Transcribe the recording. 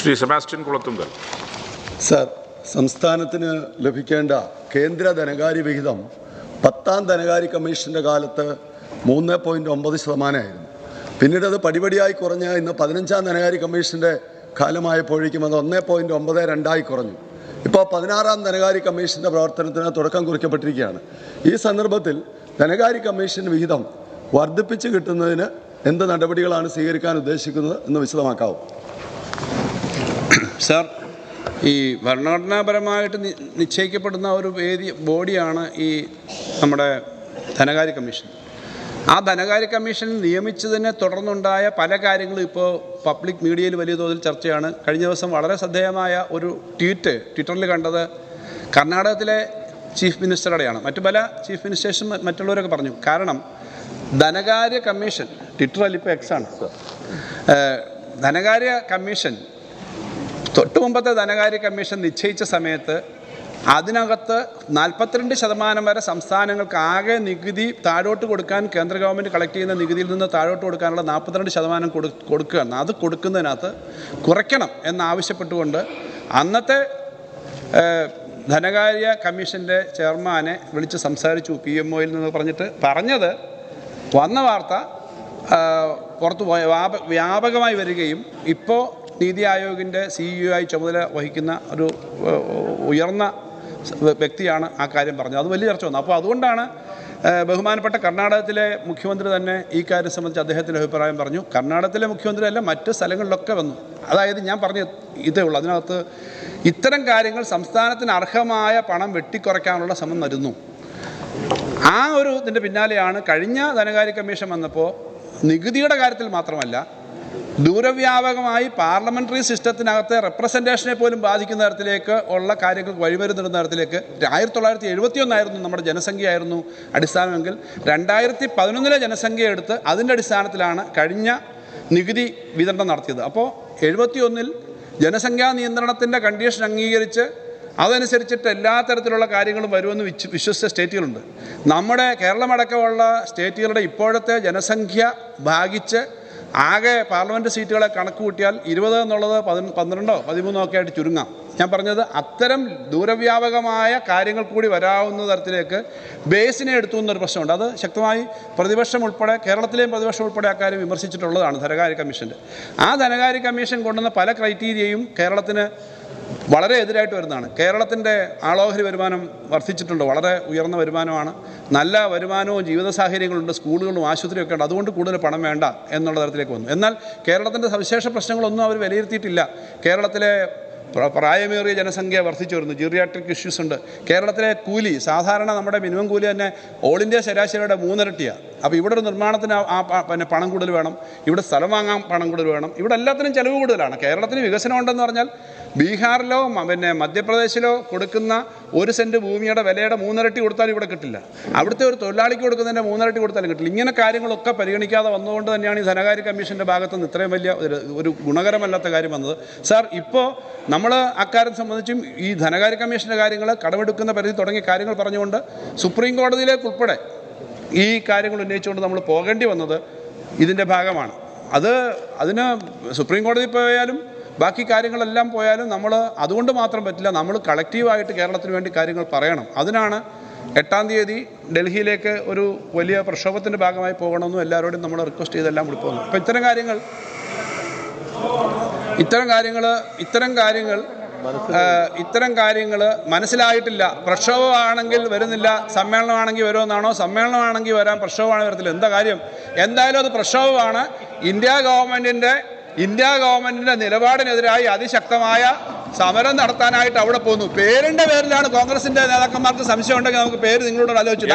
Shri Sebastian Kulathunkal. Sir സംസ്ഥാനത്തിന് ലഭിക്കേണ്ട കേന്ദ്ര ധനകാര്യ വിഹിതം പത്താം ധനകാര്യ കമ്മീഷന്റെ കാലത്ത് മൂന്ന് പോയിന്റ് ഒമ്പത് ശതമാനമായിരുന്നു. പിന്നീട് അത് പടിപടിയായി കുറഞ്ഞ് ഇന്ന് പതിനഞ്ചാം ധനകാര്യ കമ്മീഷന്റെ കാലമായപ്പോഴേക്കും അത് ഒന്ന് പോയിന്റ് ഒമ്പത് രണ്ടായി കുറഞ്ഞു. ഇപ്പോൾ പതിനാറാം ധനകാര്യ കമ്മീഷന്റെ പ്രവർത്തനത്തിന് തുടക്കം കുറിക്കപ്പെട്ടിരിക്കുകയാണ്. ഈ സന്ദർഭത്തിൽ ധനകാര്യ കമ്മീഷൻ വിഹിതം വർദ്ധിപ്പിച്ചു കിട്ടുന്നതിന് എന്ത് നടപടികളാണ് സ്വീകരിക്കാൻ ഉദ്ദേശിക്കുന്നത് എന്ന് വിശദമാക്കാവും. സാർ ഈ ഭരണഘടനാപരമായിട്ട് നിശ്ചയിക്കപ്പെടുന്ന ഒരു വേദി ബോഡിയാണ് ഈ നമ്മുടെ ധനകാര്യ കമ്മീഷൻ. ആ ധനകാര്യ കമ്മീഷൻ നിയമിച്ചതിനെ തുടർന്നുണ്ടായ പല കാര്യങ്ങളും ഇപ്പോൾ പബ്ലിക് മീഡിയയിൽ വലിയ തോതിൽ ചർച്ചയാണ്. കഴിഞ്ഞ ദിവസം വളരെ ശ്രദ്ധേയമായ ഒരു ട്വീറ്റ് ട്വിറ്ററിൽ കണ്ടത് കർണാടകത്തിലെ ചീഫ് മിനിസ്റ്ററുടെയാണ്. മറ്റു പല ചീഫ് മിനിസ്റ്റേഴ്സും മറ്റുള്ളവരൊക്കെ പറഞ്ഞു. കാരണം ധനകാര്യ കമ്മീഷൻ ട്വിറ്ററിൽ ഇപ്പോൾ എക്സ് ആണ്. ധനകാര്യ കമ്മീഷൻ തൊട്ടു മുമ്പത്തെ ധനകാര്യ കമ്മീഷൻ നിശ്ചയിച്ച സമയത്ത് അതിനകത്ത് നാൽപ്പത്തിരണ്ട് ശതമാനം വരെ സംസ്ഥാനങ്ങൾക്ക് ആകെ നികുതി താഴോട്ട് കൊടുക്കാൻ കേന്ദ്ര ഗവൺമെന്റ് കളക്ട് ചെയ്യുന്ന നികുതിയിൽ നിന്ന് താഴോട്ട് കൊടുക്കാനുള്ള നാൽപ്പത്തിരണ്ട് ശതമാനം കൊടു കൊടുക്കുകയാണ്. അത് കൊടുക്കുന്നതിനകത്ത് കുറയ്ക്കണം എന്നാവശ്യപ്പെട്ടുകൊണ്ട് അന്നത്തെ ധനകാര്യ കമ്മീഷന്റെ ചെയർമാനെ വിളിച്ച് സംസാരിച്ചു പി എം ഒയിൽ നിന്ന് പറഞ്ഞിട്ട് പറഞ്ഞത് വന്ന വാർത്ത പുറത്തു പോയ വ്യാപകമായി വരികയും ഇപ്പോൾ നീതി ആയോഗിന്റെ സിഇഒ ആയി ചുമതല വഹിക്കുന്ന ഒരു ഉയർന്ന വ്യക്തിയാണ് ആ കാര്യം പറഞ്ഞത്. അത് വലിയ ചർച്ച വന്നു. അപ്പോൾ അതുകൊണ്ടാണ് ബഹുമാനപ്പെട്ട കർണാടകത്തിലെ മുഖ്യമന്ത്രി തന്നെ ഈ കാര്യം സംബന്ധിച്ച് അദ്ദേഹത്തിന്റെ അഭിപ്രായം പറഞ്ഞു. കർണാടകത്തിലെ മുഖ്യമന്ത്രി അല്ല മറ്റ് സ്ഥലങ്ങളിലൊക്കെ വന്നു. അതായത് ഞാൻ പറഞ്ഞ ഇതേ ഉള്ളൂ. അതിനകത്ത് ഇത്തരം കാര്യങ്ങൾ സംസ്ഥാനത്തിന് അർഹമായ പണം വെട്ടിക്കുറയ്ക്കാനുള്ള ശ്രമം നടന്നു. ആ ഒരു ഇതിന്റെ പിന്നാലെയാണ് കഴിഞ്ഞ ധനകാര്യ കമ്മീഷൻ വന്നപ്പോൾ നികുതിയുടെ കാര്യത്തിൽ മാത്രമല്ല ദൂരവ്യാപകമായി പാർലമെന്ററി സിസ്റ്റത്തിനകത്തെ റെപ്രസെന്റേഷനെ പോലും ബാധിക്കുന്ന തരത്തിലേക്ക് ഉള്ള കാര്യങ്ങൾ വഴിമരുന്നിടുന്ന തരത്തിലേക്ക് ആയിരത്തി തൊള്ളായിരത്തി എഴുപത്തി ഒന്നായിരുന്നു നമ്മുടെ ജനസംഖ്യയായിരുന്നു അടിസ്ഥാനമെങ്കിൽ രണ്ടായിരത്തി പതിനൊന്നിലെ ജനസംഖ്യ എടുത്ത് അതിന്റെ അടിസ്ഥാനത്തിലാണ് കഴിഞ്ഞ നികുതി വിതരണം നടത്തിയത്. അപ്പോൾ എഴുപത്തി ഒന്നിൽ ജനസംഖ്യാ നിയന്ത്രണത്തിന്റെ കണ്ടീഷൻ അംഗീകരിച്ച് അതനുസരിച്ചിട്ട് എല്ലാ തരത്തിലുള്ള കാര്യങ്ങളും വരുമെന്ന് വിശ്വ വിശ്വസിച്ച സ്റ്റേറ്റുകളുണ്ട്. നമ്മുടെ കേരളമടക്കമുള്ള സ്റ്റേറ്റുകളുടെ ഇപ്പോഴത്തെ ജനസംഖ്യ ഭാഗിച്ച് ആകെ പാർലമെന്റ് സീറ്റുകളെ കണക്ക് കൂട്ടിയാൽ ഇരുപത് എന്നുള്ളത് പതി പന്ത്രണ്ടോ പതിമൂന്നോ ഒക്കെ ആയിട്ട് ചുരുങ്ങാം. ഞാൻ പറഞ്ഞത് അത്തരം ദൂരവ്യാപകമായ കാര്യങ്ങൾ കൂടി വരാവുന്ന തരത്തിലേക്ക് ബേസിനെ എടുത്തു എന്നൊരു പ്രശ്നമുണ്ട്. അത് ശക്തമായി പ്രതിപക്ഷം ഉൾപ്പെടെ കേരളത്തിലെയും പ്രതിപക്ഷം ഉൾപ്പെടെ അക്കാര്യം വിമർശിച്ചിട്ടുള്ളതാണ് ധനകാര്യ കമ്മീഷന്റെ ആ ധനകാര്യ കമ്മീഷൻ കൊണ്ടുവന്ന പല ക്രൈറ്റീരിയയും കേരളത്തിന് വളരെ എതിരായിട്ട് വരുന്നതാണ്. കേരളത്തിന്റെ ആളോഹരി വരുമാനം വർദ്ധിച്ചിട്ടുണ്ട്. വളരെ ഉയർന്ന വരുമാനമാണ്. നല്ല വരുമാനവും ജീവിത സാഹചര്യങ്ങളുണ്ട്. സ്കൂളുകളും ആശുപത്രിയൊക്കെ ഉണ്ട്. അതുകൊണ്ട് കൂടുതൽ പണം വേണ്ട എന്നുള്ള തരത്തിലേക്ക് വന്നു. എന്നാൽ കേരളത്തിന്റെ സവിശേഷ പ്രശ്നങ്ങളൊന്നും അവർ വിലയിരുത്തിയിട്ടില്ല. കേരളത്തിലെ പ്രായമേറിയ ജനസംഖ്യ വർദ്ധിച്ചു വരുന്നു. ജീറിയാട്രിക് ഇഷ്യൂസ് ഉണ്ട്. കേരളത്തിലെ കൂലി സാധാരണ നമ്മുടെ മിനിമം കൂലി തന്നെ ഓൾ ഇന്ത്യ ശരാശരിയുടെ മൂന്നിരട്ടിയാണ് അപ്പോൾ ഇവിടെ ഒരു നിർമ്മാണത്തിന് ആ- പിന്നെ പണം കൂടുതൽ വേണം. ഇവിടെ സ്ഥലം വാങ്ങാൻ പണം കൂടുതൽ വേണം. ഇവിടെ എല്ലാത്തിനും ചിലവ് കൂടുതലാണ്. കേരളത്തിന് വികസനം ഉണ്ടെന്ന് പറഞ്ഞാൽ ബീഹാറിലോ പിന്നെ മധ്യപ്രദേശിലോ കൊടുക്കുന്ന ഒരു സെന്റ് ഭൂമിയുടെ വിലയുടെ മൂന്നിരട്ടി കൊടുത്താലും ഇവിടെ കിട്ടില്ല. അവിടുത്തെ ഒരു തൊഴിലാളിക്ക് കൊടുക്കുന്നതിന്റെ മൂന്നിരട്ടി കൊടുത്താലും കിട്ടില്ല. ഇങ്ങനെ കാര്യങ്ങളൊക്കെ പരിഗണിക്കാതെ വന്നതുകൊണ്ട് തന്നെയാണ് ഈ ധനകാര്യ കമ്മീഷന്റെ ഭാഗത്ത് നിന്ന് ഇത്രയും വലിയ ഒരു ഗുണകരമല്ലാത്ത കാര്യം വന്നത്. സാർ ഇപ്പോൾ നമ്മൾ അക്കാര്യം സംബന്ധിച്ചും ഈ ധനകാര്യ കമ്മീഷന്റെ കാര്യങ്ങൾ കടമെടുക്കുന്ന പരിധി തുടങ്ങിയ കാര്യങ്ങൾ പറഞ്ഞുകൊണ്ട് സുപ്രീം കോടതിയിലേക്ക് ഉൾപ്പെടെ ഈ കാര്യങ്ങൾ ഉന്നയിച്ചുകൊണ്ട് നമ്മൾ പോകേണ്ടി വന്നത് ഇതിന്റെ ഭാഗമാണ്. അത് അതിന് സുപ്രീം കോടതി പോയാലും ബാക്കി കാര്യങ്ങളെല്ലാം പോയാലും നമ്മൾ അതുകൊണ്ട് മാത്രം പറ്റില്ല നമ്മൾ കളക്റ്റീവായിട്ട് കേരളത്തിന് വേണ്ടി കാര്യങ്ങൾ പറയണം. അതിനാണ് എട്ടാം തീയതി ഡൽഹിയിലേക്ക് ഒരു വലിയ പ്രക്ഷോഭത്തിന്റെ ഭാഗമായി പോകണമെന്നും എല്ലാവരോടും നമ്മൾ റിക്വസ്റ്റ് ചെയ്തെല്ലാം കൂടി അപ്പോൾ ഇത്തരം കാര്യങ്ങൾ ഇത്തരം കാര്യങ്ങൾ ഇത്തരം കാര്യങ്ങൾ ഇത്തരം കാര്യങ്ങൾ മനസ്സിലായിട്ടില്ല. പ്രക്ഷോഭമാണെങ്കിൽ വരുന്നില്ല. സമ്മേളനമാണെങ്കിൽ വരുമെന്നാണോ? സമ്മേളനമാണെങ്കിൽ വരാൻ പ്രക്ഷോഭമാണ് വരത്തില്ല. എന്താ കാര്യം? എന്തായാലും അത് പ്രക്ഷോഭമാണ്. ഇന്ത്യ ഗവൺമെന്റിന്റെ ഇന്ത്യ ഗവൺമെന്റിന്റെ നിലപാടിനെതിരായി അതിശക്തമായ സമരം നടത്താനായിട്ട് അവിടെ പോകുന്നു പേരിന്റെ പേരിലാണ് കോൺഗ്രസിന്റെ നേതാക്കന്മാർക്ക് സംശയം ഉണ്ടെങ്കിൽ നമുക്ക് പേര് നിങ്ങളോട് ആലോചിച്ചില്ല